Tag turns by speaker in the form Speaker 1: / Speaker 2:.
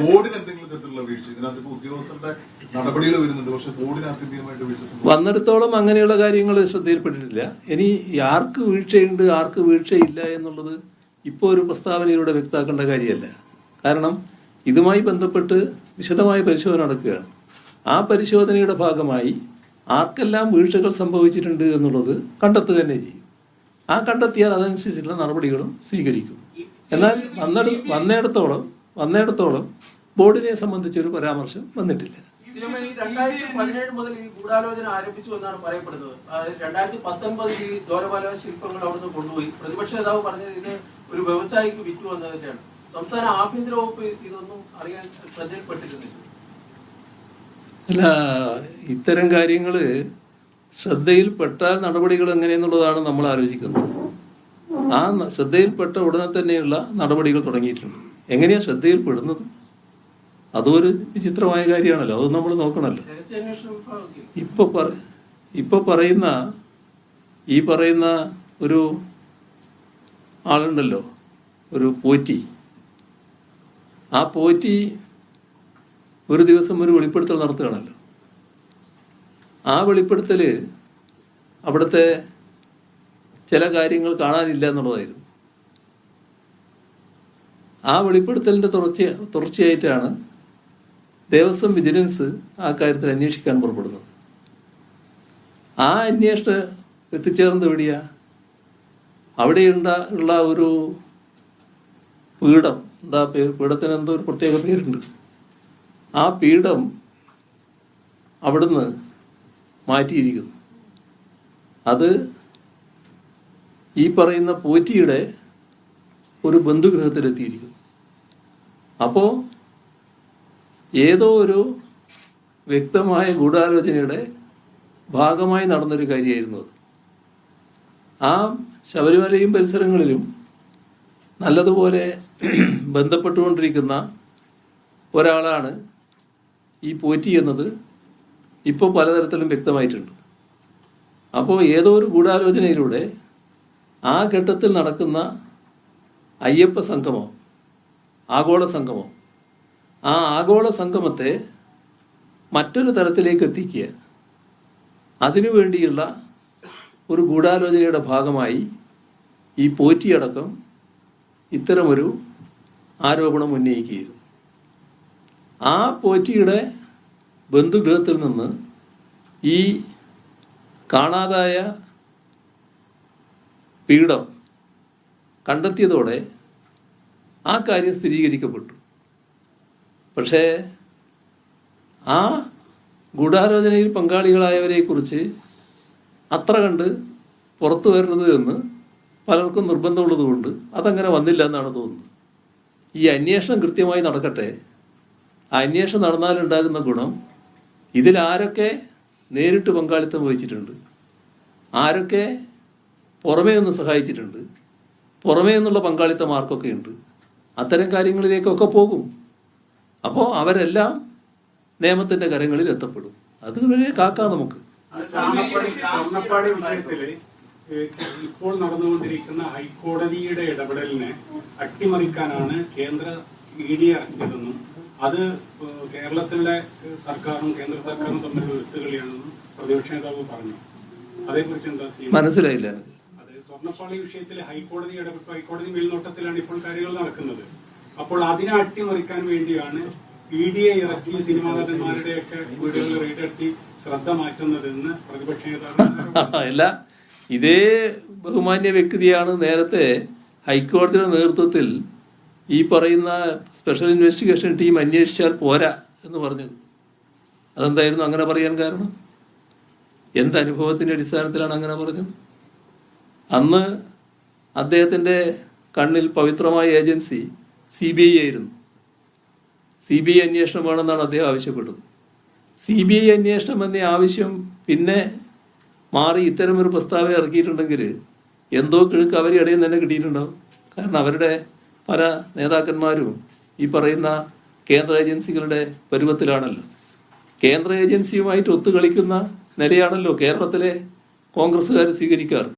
Speaker 1: ബോർഡിന് എന്തെങ്കിലും തരത്തിലുള്ള വീഴ്ച ഇതിനകത്ത് ഇപ്പൊ ഉദ്യോഗസ്ഥരുടെ നടപടികൾ വരുന്നുണ്ട് പക്ഷെ ബോർഡിന് ആത്യന്തികമായിട്ട് വീഴ്ച
Speaker 2: വന്നിടത്തോളം അങ്ങനെയുള്ള കാര്യങ്ങൾ ശ്രദ്ധയിൽപ്പെട്ടിട്ടില്ല. ഇനി ആർക്ക് വീഴ്ചയുണ്ട് ആർക്ക് വീഴ്ചയില്ല എന്നുള്ളത് ഇപ്പോൾ ഒരു പ്രസ്താവനയിലൂടെ വ്യക്തമാക്കേണ്ട കാര്യമല്ല. കാരണം ഇതുമായി ബന്ധപ്പെട്ട് വിശദമായ പരിശോധന നടക്കുകയാണ്. ആ പരിശോധനയുടെ ഭാഗമായി ആർക്കെല്ലാം വീഴ്ചകൾ സംഭവിച്ചിട്ടുണ്ട് എന്നുള്ളത് കണ്ടെത്തുക തന്നെ ചെയ്യും. ആ കണ്ടെത്തിയാൽ അതനുസരിച്ചുള്ള നടപടികളും സ്വീകരിക്കും. എന്നാൽ വന്നെട വന്നിടത്തോളം വന്നിടത്തോളം ബോർഡിനെ സംബന്ധിച്ചൊരു പരാമർശം വന്നിട്ടില്ല.
Speaker 3: സിനിമ ഈ രണ്ടായിരത്തി പതിനേഴ് മുതൽ ഈ ഗൂഢാലോചന ആരംഭിച്ചു എന്നാണ് പറയപ്പെടുന്നത്. ആ, രണ്ടായിരത്തി പത്തൊൻപതിൽ ഈ ദ്വാരപാല ശില്പങ്ങൾ അവിടുന്ന് കൊണ്ടുപോയി. പ്രതിപക്ഷ നേതാവ് പറഞ്ഞത് ഒരു വ്യവസായിക്ക് വിറ്റു വന്നതിന്റെയാണ് സംസ്ഥാന ആഭ്യന്തര വകുപ്പ് ഇതൊന്നും അറിയാൻ ശ്രദ്ധയിൽപ്പെട്ടിരുന്നില്ല.
Speaker 2: അല്ല ഇത്തരം കാര്യങ്ങൾ ശ്രദ്ധയിൽപ്പെട്ട നടപടികൾ എങ്ങനെയെന്നുള്ളതാണ് നമ്മൾ ആലോചിക്കുന്നത്. ആ ശ്രദ്ധയിൽപ്പെട്ട ഉടനെ തന്നെയുള്ള നടപടികൾ തുടങ്ങിയിട്ടുണ്ട്. എങ്ങനെയാ ശ്രദ്ധയിൽപ്പെടുന്നത്? അതും ഒരു വിചിത്രമായ കാര്യമാണല്ലോ. അത് നമ്മൾ
Speaker 3: നോക്കണല്ലോ
Speaker 2: ഇപ്പൊ പറ ഇപ്പൊ പറയുന്ന ഈ പറയുന്ന ഒരു ആളുണ്ടല്ലോ ഒരു പോറ്റി. ആ പോറ്റി ഒരു ദിവസം ഒരു വെളിപ്പെടുത്തൽ നടത്തുകയാണല്ലോ. ആ വെളിപ്പെടുത്തൽ അവിടുത്തെ ചില കാര്യങ്ങൾ കാണാനില്ല എന്നുള്ളതായിരുന്നു. ആ വെളിപ്പെടുത്തലിന്റെ തുടർച്ച തുടർച്ചയായിട്ടാണ് ദേവസ്വം വിജിലൻസ് ആ കാര്യത്തിൽ അന്വേഷിക്കാൻ പുറപ്പെടുന്നത്. ആ അന്വേഷണ എത്തിച്ചേർന്നത് എവിടെയാ അവിടെ ഉള്ള ഒരു പീഠം എന്താ പേര് പീഠത്തിന് എന്തോ ഒരു പ്രത്യേക പേരുണ്ട്. ആ പീഠം അവിടുന്ന് മാറ്റിയിരിക്കുന്നു. അത് ഈ പറയുന്ന പോറ്റിയുടെ ഒരു ബന്ധുഗൃഹത്തിലെത്തിയിരിക്കുന്നു. അപ്പോ ഏതോ ഒരു വ്യക്തമായ ഗൂഢാലോചനയുടെ ഭാഗമായി നടന്നൊരു കാര്യമായിരുന്നു അത്. ആ ശബരിമലയും പരിസരങ്ങളിലും നല്ലതുപോലെ ബന്ധപ്പെട്ടുകൊണ്ടിരിക്കുന്ന ഒരാളാണ് ഈ പോറ്റി എന്നത് ഇപ്പോൾ പലതരത്തിലും വ്യക്തമായിട്ടുണ്ട്. അപ്പോൾ ഏതോ ഒരു ഗൂഢാലോചനയിലൂടെ ആ ഘട്ടത്തിൽ നടക്കുന്ന അയ്യപ്പ സംഗമം ആഗോള സംഗമം. ആ ആഗോള സംഗമത്തെ മറ്റൊരു തരത്തിലേക്ക് എത്തിക്കുക. അതിനു വേണ്ടിയുള്ള ഒരു ഗൂഢാലോചനയുടെ ഭാഗമായി ഈ പോറ്റിയടക്കം ഇത്തരമൊരു ആരോപണം ഉന്നയിക്കുകയായിരുന്നു. ആ പോറ്റിയുടെ ബന്ധുഗൃഹത്തിൽ നിന്ന് ഈ കാണാതായ പീഠം കണ്ടെത്തിയതോടെ ആ കാര്യം സ്ഥിരീകരിക്കപ്പെട്ടു. പക്ഷേ ആ ഗൂഢാലോചനയിൽ പങ്കാളികളായവരെ കുറിച്ച് അത്ര കണ്ട് പുറത്തു വരുന്നത് എന്ന് പലർക്കും നിർബന്ധമുള്ളതുകൊണ്ട് അതങ്ങനെ വന്നില്ല എന്നാണ് തോന്നുന്നത്. ഈ അന്വേഷണം കൃത്യമായി നടക്കട്ടെ. ആ അന്വേഷണം നടന്നാലുണ്ടാകുന്ന ഗുണം ഇതിൽ ആരൊക്കെ നേരിട്ട് പങ്കാളിത്തം വഹിച്ചിട്ടുണ്ട്? ആരൊക്കെ പുറമേ നിന്ന് സഹായിച്ചിട്ടുണ്ട്? പുറമേ നിന്നുള്ള പങ്കാളിത്തം ആർക്കൊക്കെ ഉണ്ട്. അത്തരം കാര്യങ്ങളിലേക്കൊക്കെ പോകും. അപ്പോൾ അവരെല്ലാം നിയമത്തിന്റെ കരങ്ങളിൽ എത്തപ്പെടും. അത് വലിയ കാക്കാം നമുക്ക്.
Speaker 4: വിഷയത്തിൽ ഇപ്പോൾ നടന്നുകൊണ്ടിരിക്കുന്ന ഹൈക്കോടതിയുടെ ഇടപെടലിനെ അട്ടിമറിക്കാനാണ് കേന്ദ്ര ഇ ഡി ഇറക്കിയതെന്നും അത് കേരളത്തിലെ സർക്കാരും കേന്ദ്ര സർക്കാരും തമ്മിലുള്ള ഒത്തുകളിയാണെന്നും പ്രതിപക്ഷ നേതാവ് പറഞ്ഞു. അതേക്കുറിച്ച് എന്താ
Speaker 2: മനസ്സിലായില്ല.
Speaker 4: സ്വർണപ്പാളി വിഷയത്തിൽ ഹൈക്കോടതി ഇടപെട്ടു ഹൈക്കോടതി മേൽനോട്ടത്തിലാണ് ഇപ്പോൾ കാര്യങ്ങൾ നടക്കുന്നത്. അപ്പോൾ അതിനെ അട്ടിമറിക്കാൻ വേണ്ടിയാണ് ഇ ഡി എ ഇറക്കി സിനിമാ നടന്മാരുടെയൊക്കെ വീടുകൾ റെയ്ഡെടുത്തി ശ്രദ്ധ മാറ്റുന്നതെന്ന് പ്രതിപക്ഷ നേതാവ്
Speaker 2: അല്ല ഇതേ ബഹുമാന്യ വ്യക്തിയാണ് നേരത്തെ ഹൈക്കോടതിയുടെ നേതൃത്വത്തിൽ ഈ പറയുന്ന സ്പെഷ്യൽ ഇൻവെസ്റ്റിഗേഷൻ ടീം അന്വേഷിച്ചാൽ പോരാ എന്ന് പറഞ്ഞത്. അതെന്തായിരുന്നു അങ്ങനെ പറയാൻ കാരണം? എന്ത് അനുഭവത്തിന്റെ അടിസ്ഥാനത്തിലാണ് അങ്ങനെ പറഞ്ഞത്? അന്ന് അദ്ദേഹത്തിന്റെ കണ്ണിൽ പവിത്രമായ ഏജൻസി സി ബി ഐ ആയിരുന്നു. സി ബി ഐ അന്വേഷണം വേണമെന്നാണ് അദ്ദേഹം ആവശ്യപ്പെട്ടത്. സി ബി ഐ അന്വേഷണം എന്ന ആവശ്യം പിന്നെ മാറി ഇത്തരമൊരു പ്രസ്താവന ഇറക്കിയിട്ടുണ്ടെങ്കിൽ എന്തോ കിഴക്ക് അവരെ ഇടയിൽ തന്നെ കിട്ടിയിട്ടുണ്ടാവും. കാരണം അവരുടെ പല നേതാക്കന്മാരും ഈ പറയുന്ന കേന്ദ്ര ഏജൻസികളുടെ പരുവത്തിലാണല്ലോ. കേന്ദ്ര ഏജൻസിയുമായിട്ട് ഒത്തുകളിക്കുന്ന നിലയാണല്ലോ കേരളത്തിലെ കോൺഗ്രസ്സുകാർ സ്വീകരിക്കാറ്.